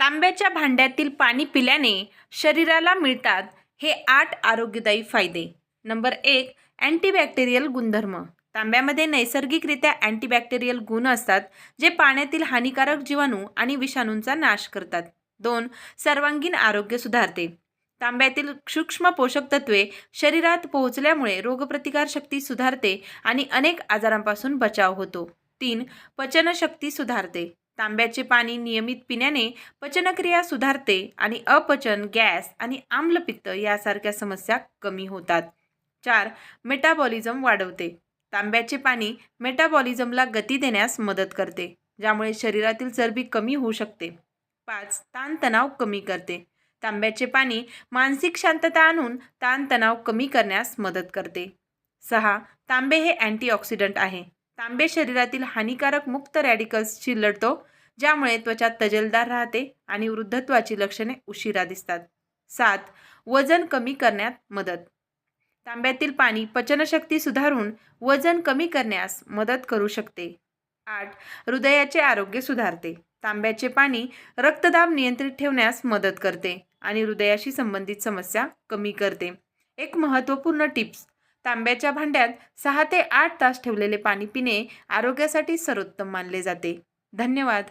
तांब्याच्या भांड्यातील पाणी पिल्याने शरीराला मिळतात हे आठ आरोग्यदायी फायदे. नंबर एक अँटीबॅक्टेरियल गुणधर्म. तांब्यामध्ये नैसर्गिकरित्या अँटीबॅक्टेरियल गुण असतात जे पाण्यातील हानिकारक जीवाणू आणि विषाणूंचा नाश करतात. दोन सर्वांगीण आरोग्य सुधारते. तांब्यातील सूक्ष्म पोषक तत्वे शरीरात पोहोचल्यामुळे रोगप्रतिकारशक्ती सुधारते आणि अनेक आजारांपासून बचाव होतो. तीन पचनशक्ती सुधारते. तांब्याचे पाणी नियमित पिण्याने पचनक्रिया सुधारते आणि अपचन गॅस आणि आम्लपित्त यासारख्या समस्या कमी होतात. चार मेटाबॉलिझम वाढवते. तांब्याचे पाणी मेटाबॉलिझमला गती देण्यास मदत करते ज्यामुळे शरीरातील चरबी कमी होऊ शकते. पाच ताणतणाव कमी करते. तांब्याचे पाणी मानसिक शांतता आणून ताणतणाव कमी करण्यास मदत करते. सहा तांबे हे अँटीऑक्सिडंट आहे. तांबे शरीरातील हानिकारक मुक्त रॅडिकल्सशी लढतो ज्यामुळे त्वचा तजेलदार राहते आणि वृद्धत्वाची लक्षणे उशिरा दिसतात. सात वजन कमी करण्यात मदत. तांब्यातील पाणी पचनशक्ती सुधारून वजन कमी करण्यास मदत करू शकते. आठ हृदयाचे आरोग्य सुधारते. तांब्याचे पाणी रक्तदाब नियंत्रित ठेवण्यास मदत करते आणि हृदयाशी संबंधित समस्या कमी करते. एक महत्त्वपूर्ण टिप्स तांब्याच्या भांड्यात सहा ते आठ तास ठेवलेले पाणी पिणे आरोग्यासाठी सर्वोत्तम मानले जाते. धन्यवाद.